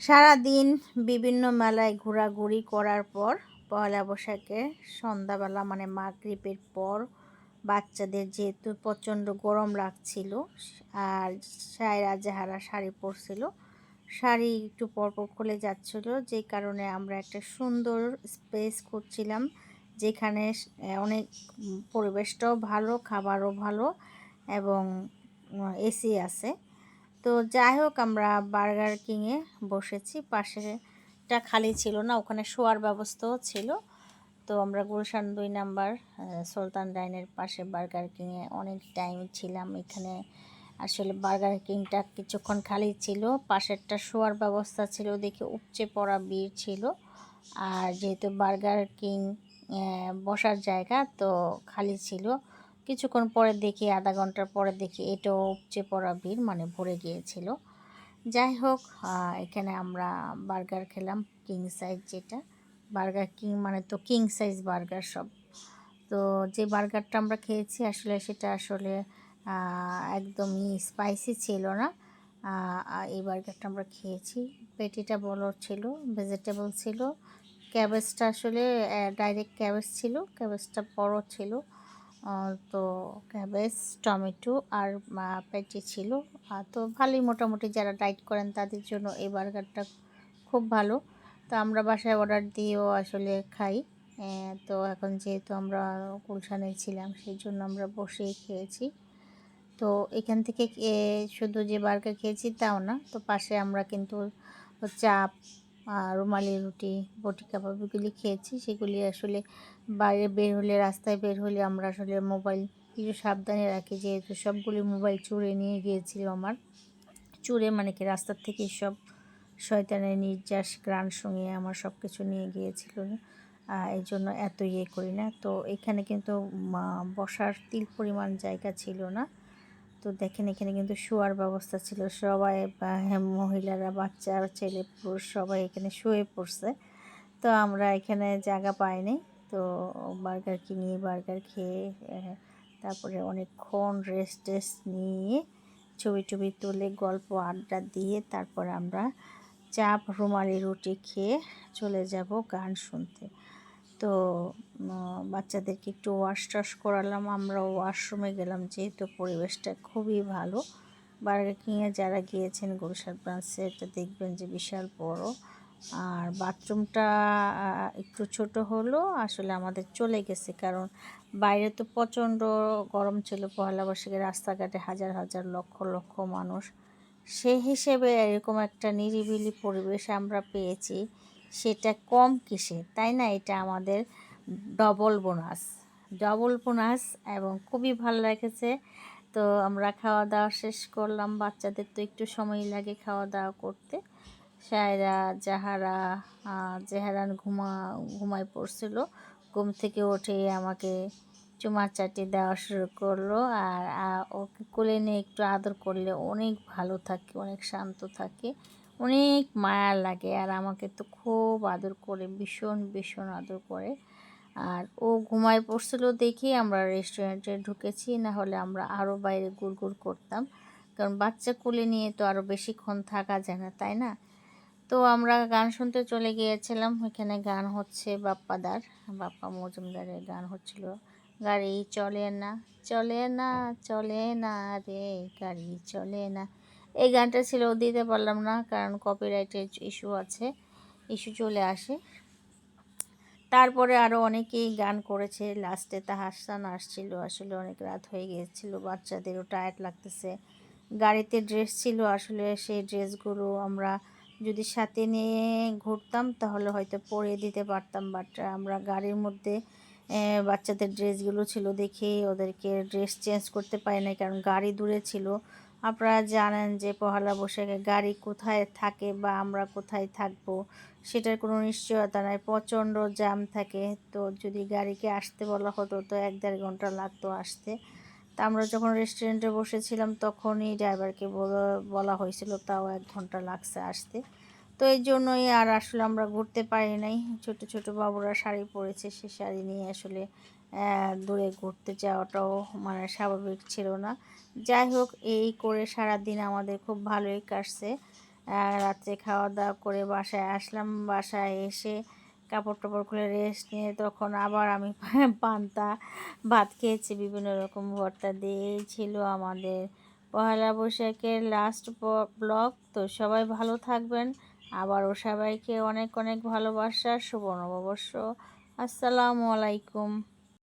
সারাদিন বিভিন্ন মেলায় ঘোরাঘুরি করার পর পয়লা বৈশাখে সন্ধ্যাবেলা মানে মাগরিবের পর বাচ্চাদের যেহেতু প্রচণ্ড গরম লাগছিল আর সায়রা যাহারা শাড়ি পরছিল, শাড়ি একটু পরপর খুলে যাচ্ছিল। যে কারণে আমরা একটা সুন্দর স্পেস করছিলাম যেখানে অনেক পরিবেশটাও ভালো, খাবারও ভালো এবং এসি আছে। তো যাই হোক আমরা বার্গার কিংয়ে বসেছি। পাশেটা খালি ছিল না, ওখানে শোয়ার ব্যবস্থাও ছিল। তো আমরা গুলশান দুই নাম্বার সুলতান ডাইনের পাশে বার্গার কিংয়ে অনেক টাইম ছিলাম। এখানে আসলে বার্গার কিংটা কিছুক্ষণ খালি ছিল। পাশেরটা শোয়ার ব্যবস্থা ছিল, দেখে উপচে পড়া বীর ছিল। আর যেহেতু বার্গার কিং বসার জায়গা, তো খালি ছিল। কিছুক্ষণ পরে দেখি, আধা ঘণ্টার পরে দেখি এটাও উপচে পড়া ভিড় মানে ভরে গিয়েছিল। যাই হোক এখানে আমরা বার্গার খেলাম কিং সাইজ যেটা। বার্গার কিং মানে তো কিং সাইজ বার্গার সব। তো যে বার্গারটা আমরা খেয়েছি, আসলে সেটা আসলে একদমই স্পাইসি ছিল না। এই বার্গারটা আমরা খেয়েছি। পেটিটা বড় ছিল ভেজিটেবল ছিল। ক্যাবেজটা আসলে ডাইরেক্ট ক্যাবেজ ছিল ক্যাবেজটা বড় ছিল। তো ক্যাবেজ টমেটো আর পেটি ছিল। তো ভালোই মোটামুটি যারা ডাইট করেন তাদের জন্য এই বার্গারটা খুব ভালো। তো আমরা বাসায় অর্ডার দিয়েও আসলে খাই। তো এখন যেহেতু আমরা গুলশানে ছিলাম, সেই জন্য আমরা বসেই খেয়েছি। তো এখান থেকে শুধু যে বার্গার খেয়েছি তাও না, তো পাশে আমরা কিন্তু চাপ রুমালি রুটি, বটি কাবাব এগুলি খেয়েছি। সেগুলি আসলে বাইরে বের হলে, রাস্তায় বের হলে আমরা আসলে মোবাইল কিছু সাবধানে রাখি। যেহেতু সবগুলি মোবাইল চুরে নিয়ে গিয়েছিল আমার। চুরে মানে কি রাস্তার থেকে সব শয়তানের নির্যাস গ্রান সঙ্গে আমার সব কিছু নিয়ে গিয়েছিল। এই জন্য এত ইয়ে করি না। তো এখানে কিন্তু বসার তিল পরিমাণ জায়গা ছিল না। তো দেখেন, এখানে কিন্তু শোয়ার ব্যবস্থা ছিল। সবাই মহিলারা বাচ্চা ছেলে, পুরুষ সবাই এখানে শুয়ে পড়ছে। তো আমরা এখানে জায়গা পাইনি। তো বার্গার কিনি বার্গার খেয়ে তারপরে অনেকক্ষণ রেস্ট টেস্ট নিয়ে ছবি টবি তুলে গল্প আড্ডা দিয়ে তারপরে আমরা চাপ রুমালি, রুটি খেয়ে চলে যাব গান শুনতে। তো বাচ্চাদেরকে একটু ওয়াশ টাশ করালাম। আমরা ওয়াশরুমে গেলাম, যেহেতু পরিবেশটা খুবই ভালো। বার্গার কিংয়ে যারা গিয়েছেন গুলশান ব্রাঞ্চে এটা দেখবেন যে বিশাল বড়। আর বাথরুমটা একটু ছোট হলো, আসলে আমাদের চলে গেছে। কারণ বাইরে তো প্রচণ্ড গরম ছিল পয়লা বৈশাখে রাস্তাঘাটে হাজার হাজার লক্ষ লক্ষ মানুষ। সেই হিসেবে এরকম একটা নিরিবিলি পরিবেশ আমরা পেয়েছি। সেটা কম কিসে তাই না? এটা আমাদের ডবল বোনাস ডবল বোনাস এবং খুবই ভালো লেগেছে। তো আমরা খাওয়া দাওয়া শেষ করলাম, বাচ্চাদের তো একটু সময় লাগে খাওয়া দাওয়া করতে। সায়রা যাহারা জেহারান ঘুমা, ঘুমায় পড়ছিল। ঘুম থেকে উঠে আমাকে চুমা চাটি দেওয়া শুরু করল আর ওকে কোলে নিয়ে একটু আদর করলে অনেক ভালো থাকে, অনেক শান্ত থাকে। অনেক মায়া লাগে আর আমাকে তো খুব আদর করে, ভীষণ ভীষণ আদর করে। আর ও ঘুমায় পড়ছিল দেখি আমরা রেস্টুরেন্টে ঢুকেছি, না হলে আমরা আরও বাইরে গুড় করতাম। কারণ বাচ্চা কোলে নিয়ে তো আরও বেশিক্ষণ থাকা যায় না, তাই না? তো আমরা গান শুনতে চলে গিয়েছিলাম, ওইখানে গান হচ্ছে বাপ্পাদার, বাপ্পা মজুমদারের গান হচ্ছিল। গাড়ি চলে না চলে না চলে না রে, গাড়ি চলে না। এই গানটা ছিল দিতে পারলাম না, কারণ কপিরাইটের ইস্যু আছে ইস্যু চলে আসে। তারপরে আরও অনেকেই গান করেছে লাস্টে তাহাসান আসছিল, আসলে অনেক রাত হয়ে গিয়েছিল, বাচ্চাদেরও টায়ার্ড লাগতেছে। গাড়িতে ড্রেস ছিল, আসলে সেই ড্রেসগুলো আমরা যদি সাথে নিয়ে ঘুরতাম, তাহলে হয়তো পরিয়ে দিতে পারতাম বাট আমরা গাড়ির মধ্যে বাচ্চাদের ড্রেসগুলো ছিল দেখে ওদেরকে ড্রেস চেঞ্জ করতে পারি না কারণ গাড়ি দূরে ছিল। আপনারা জানেন যে পহেলা বৈশাখে গাড়ি কোথায় থাকে বা আমরা কোথায় থাকব, সেটার কোনো নিশ্চয়তা নাই, প্রচণ্ড জ্যাম থাকে। তো যদি গাড়িকে আসতে বলা হতো, তো এক দেড় ঘণ্টা লাগতো আসতে। তা আমরা যখন রেস্টুরেন্টে বসেছিলাম, তখনই ড্রাইভারকে বলা হয়েছিল, তাও এক ঘণ্টা লাগছে আসতে। তো এই জন্যই আর আসলে আমরা ঘুরতে পারি নাই। ছোট ছোট বাবুরা শাড়ি পরেছে, সে শাড়ি নিয়ে আসলে দূরে ঘুরতে যাওয়াটাও মানে স্বাভাবিক ছিল না। যাই হোক, এই করে সারা দিন আমাদের খুব ভালোই কাটছে। রাত্রে খাওয়া দাওয়া করে বাসায় আসলাম। বাসায় এসে কাপড় টাপড় খুলে রেস্ট নিয়ে তখন আবার আমি পান্তা, ভাত খেয়েছি, বিভিন্ন রকম ভর্তা দিয়েই ছিল আমাদের পহেলা বৈশাখের লাস্ট ব্লগ তো সবাই ভালো থাকবেন। আবারও সবাইকে অনেক অনেক ভালোবাসা, শুভ নববর্ষ। আসসালামু আলাইকুম।